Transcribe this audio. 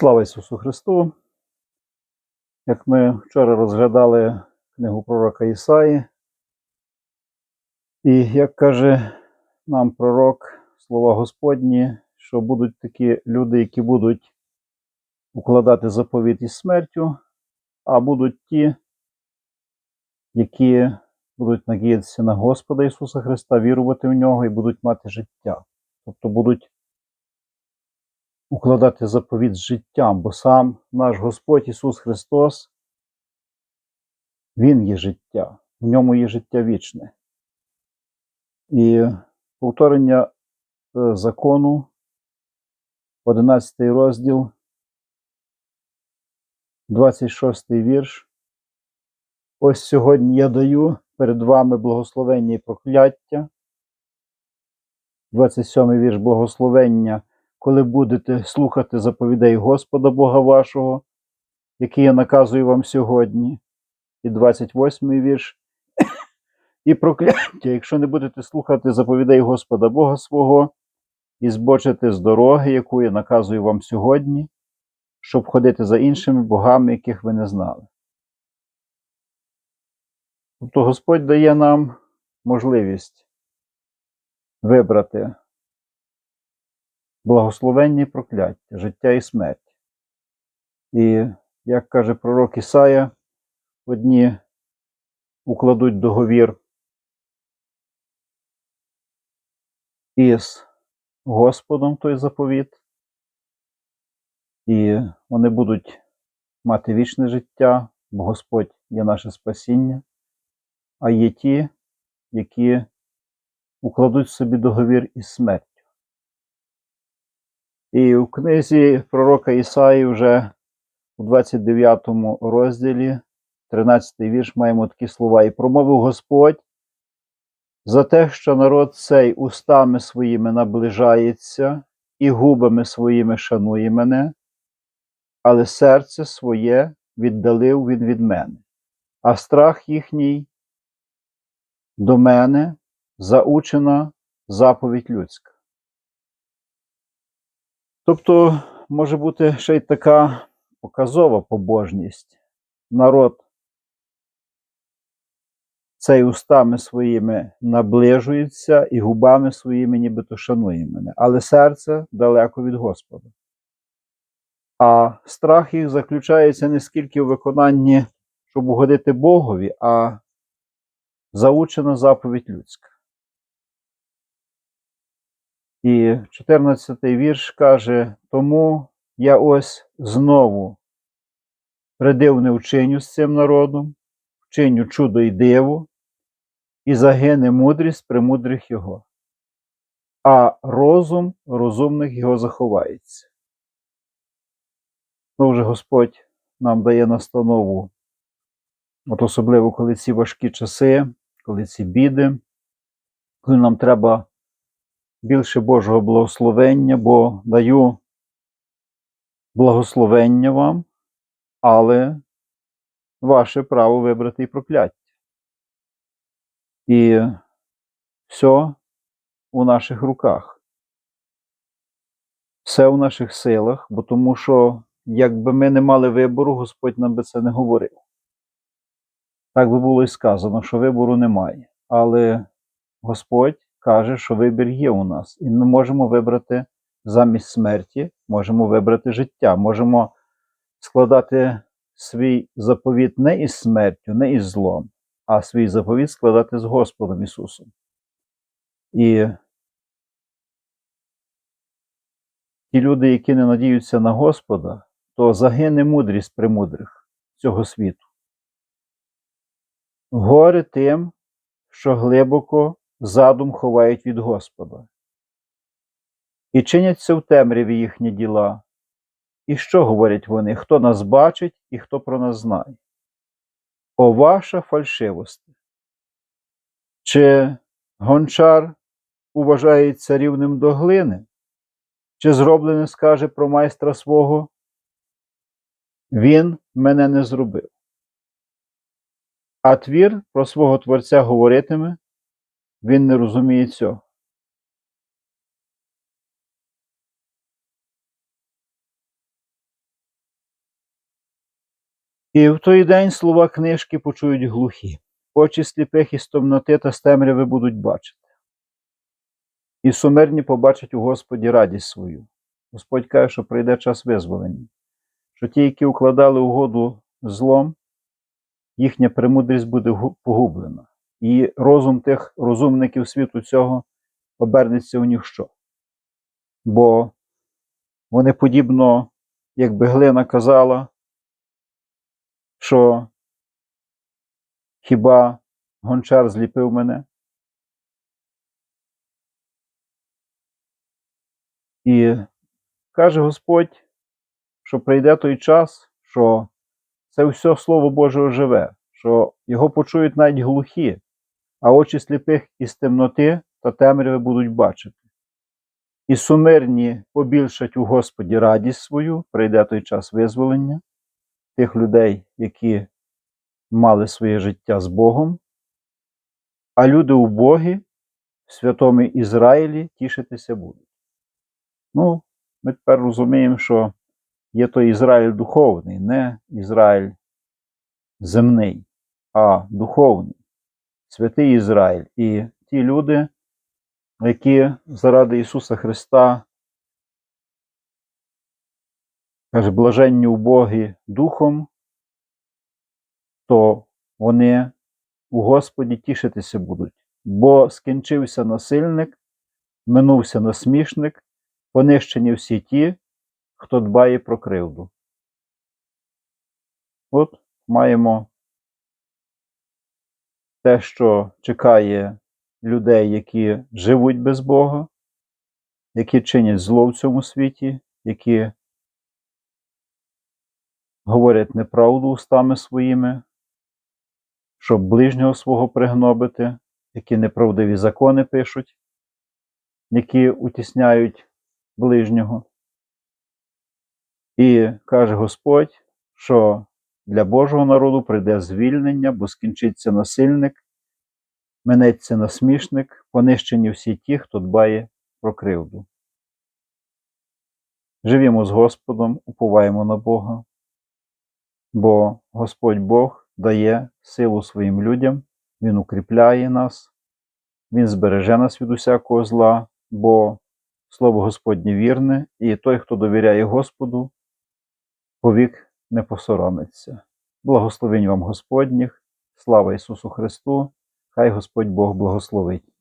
Слава Ісусу Христу! Як ми вчора розглядали книгу пророка Ісаї, і як каже нам пророк, слова Господні, що будуть такі люди, які будуть укладати заповіт із смертю, а будуть ті, які будуть надіятися на Господа Ісуса Христа, вірувати в нього і будуть мати життя. Тобто будуть укладати заповіт з життям, бо сам наш Господь Ісус Христос, Він є життя, в ньому є життя вічне. І повторення е, закону, 11 розділ, 26 вірш. Ось сьогодні я даю перед вами благословення і прокляття. 27 вірш благословення коли будете слухати заповідей Господа Бога вашого, які я наказую вам сьогодні, і 28 вірш. І прокляття, якщо не будете слухати заповідей Господа Бога свого, і збочити з дороги, яку я наказую вам сьогодні, щоб ходити за іншими богами, яких ви не знали. Тобто Господь дає нам можливість вибрати благословення і прокляття, життя і смерть. І, як каже пророк Ісая, одні укладуть договір із Господом той заповіт, і вони будуть мати вічне життя, бо Господь є наше спасіння, а є ті, які укладуть собі договір із смертю. І в книзі пророка Ісаї вже у 29 розділі, 13 вірш, маємо такі слова. І промовив Господь за те, що народ цей устами своїми наближається і губами своїми шанує мене, але серце своє віддалив він від мене, а страх їхній до мене заучена заповідь людська. Тобто може бути ще й така показова побожність. Народ цей устами своїми наближується і губами своїми нібито шанує мене, але серце далеко від Господа. А страх їх заключається не скільки в виконанні, щоб угодити Богові, а заучена заповідь людська. І 14-й вірш каже: Тому я ось знову придивне вчиню з цим народом, вчиню чудо й диво, і загине мудрість премудрих його, а розум розумних його заховається. Ну, вже Господь нам дає настанову, от особливо коли ці важкі часи, коли ці біди, коли нам треба більше Божого благословення, бо даю благословення вам, але ваше право вибрати і прокляття. І все у наших руках. Все у наших силах, бо тому що, якби ми не мали вибору, Господь нам би це не говорив. Так би було і сказано, що вибору немає. Але Господь каже, що вибір є у нас, і ми можемо вибрати замість смерті, можемо вибрати життя, можемо складати свій заповіт не із смертю, не із злом, а свій заповіт складати з Господом Ісусом. І ті люди, які не надіються на Господа, то загине мудрість премудрих цього світу. Горе тим, що глибоко задум ховають від Господа. І чиняться в темряві їхні діла. І що говорять вони, хто нас бачить і хто про нас знає? О ваша фальшивость! Чи гончар уважається рівним до глини, чи зроблене скаже про майстра свого? Він мене не зробив. А твір про свого Творця говоритиме, він не розуміє цього. І в той день слова книжки почують глухі, очі сліпих із темноти та з темряви будуть бачити. І сумирні побачать у Господі радість свою. Господь каже, що прийде час визволення, що ті, які укладали угоду злом, їхня премудрість буде погублена, і розум тих розумників світу цього обернеться у ніщо. Бо вони подібно, якби глина казала, що хіба гончар зліпив мене? І каже Господь, що прийде той час, що це все Слово Боже живе, що його почують навіть глухі, а очі сліпих із темноти та темряви будуть бачити. І сумирні побільшать у Господі радість свою, прийде той час визволення тих людей, які мали своє життя з Богом, а люди убогі в святому Ізраїлі тішитися будуть. Ну, ми тепер розуміємо, що є той Ізраїль духовний, не Ізраїль земний, а духовний, святий Ізраїль. І ті люди, які заради Ісуса Христа, каже, блаженні убогі духом, то вони у Господі тішитися будуть, бо скінчився насильник, минувся насмішник, понищені всі ті, хто дбає про кривду. От маємо те, що чекає людей, які живуть без Бога, які чинять зло в цьому світі, які говорять неправду устами своїми, щоб ближнього свого пригнобити, які неправдиві закони пишуть, які утісняють ближнього. І каже Господь, що для Божого народу прийде звільнення, бо скінчиться насильник, минеться насмішник, понищені всі ті, хто дбає про кривду. Живімо з Господом, уповаємо на Бога, бо Господь Бог дає силу своїм людям, Він укріпляє нас, Він збереже нас від усякого зла, бо Слово Господнє вірне, і той, хто довіряє Господу, повік не посоромиться. Благословень вам Господніх, слава Ісусу Христу, хай Господь Бог благословить.